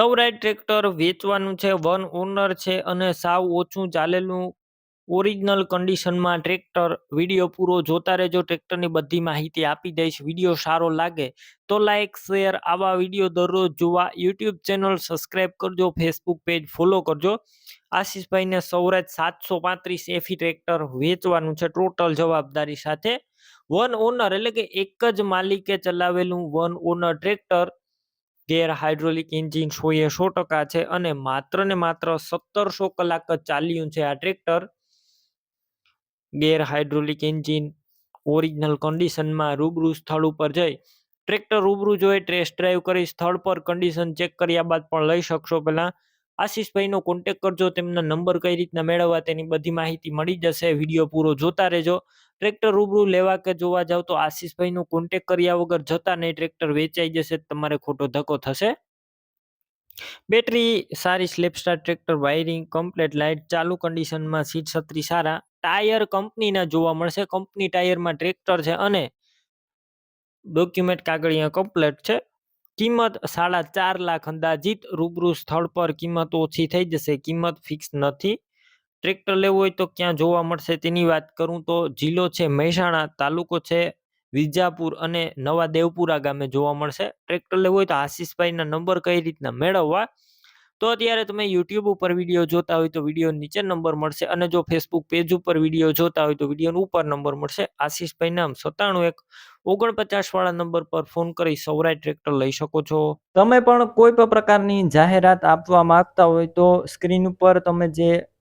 સૌરાય tractor વેચવાનું છે, one honour છે અને સાવ ઓછું ચાલેલું ઓરિજિનલ કન્ડિશનમાં ટ્રેક્ટર. વીડિયો પૂરો જોતા રહેજો, ટ્રેક્ટરની બધી માહિતી આપી દઈશ, વીડિયો સારો લાગે તો લાઇક શેર આવા વીડિયો દરરોજ જોવા. યુટ્યુબ ચેનલ સબસ્ક્રાઈબ કરજો ફેસબુક પેજ ફોલો કરજો. આશીષભાઈને સૌરાજ સાતસો પાંત્રીસ એફી ટ્રેક્ટર વેચવાનું છે ટોટલ જવાબદારી સાથે. વન ઓનર એટલે કે એક જ માલિકે ચલાવેલું one owner tractor. Hydraulic engine સો સો ટકા છે અને માત્ર ને માત્ર સત્તરસો કલાક જ ચાલ્યું છે આ tractor. Gear hydraulic engine original કન્ડિશનમાં રૂબરૂ સ્થળ ઉપર જઈ ટ્રેક્ટર રૂબરૂ જોઈ ટેસ્ટ ડ્રાઈવ કરી સ્થળ પર કન્ડિશન ચેક કર્યા બાદ પણ લઈ શકશો પહેલાં. આશીષભાઈનો કોન્ટેક કરજો, તેમના નંબર કઈ રીતના મેળવવા તેની બધી માહિતી મળી જશે. વીડિયો પૂરો જોતા રહેજો. ટ્રેક્ટર રૂબરૂ લેવા કે જોવા જાવ તો આશીષભાઈનો કોન્ટેક કર્યા વગર જતા નહીં, ટ્રેક્ટર વેચાઈ જશે તમારે ખોટો ધક્કો થશે. બેટરી સારી self starter tractor, wiring complete light ચાલુ કન્ડિશનમાં સીટ છત્રી સારા, ટાયર કંપનીના જોવા મળશે. કંપની ટાયરમાં ટ્રેક્ટર છે અને ડોક્યુમેન્ટ કાગળિયા કમ્પ્લેટ છે. કિંમત સાડા ચાર લાખ અંદાજિત, રૂબરૂ સ્થળ પર કિંમત ઓછી થઈ જશે. કિંમત ફિક્સ નથી. ટ્રેક્ટર લેવું હોય તો ક્યાં જોવા મળશે તેની વાત કરું તો જિલ્લો છે મહેસાણા, તાલુકો છે વિજાપુર અને નવા દેવપુરા ગામે જોવા મળશે. ટ્રેક્ટર લેવું હોય તો આશીષભાઈના નંબર કઈ રીતના મેળવવા? તો અત્યારે તમે યુટ્યુબ ઉપર વીડિયો જોતા હોય તો વીડિયો નીચે નંબર મળશે અને જો ફેસબુક પેજ ઉપર વીડિયો જોતા હોય તો વીડિયો ઉપર નંબર મળશે. આશીષભાઈ નામ સત્તાણું એક ઓગણપચાસ વાળા નંબર પર ફોન કરી સૌરાય ટ્રેક્ટર લઈ શકો છો. તમે પણ કોઈ પણ પ્રકારની જાહેરાત આપવા માંગતા હોય તો સ્ક્રીન ઉપર તમે જે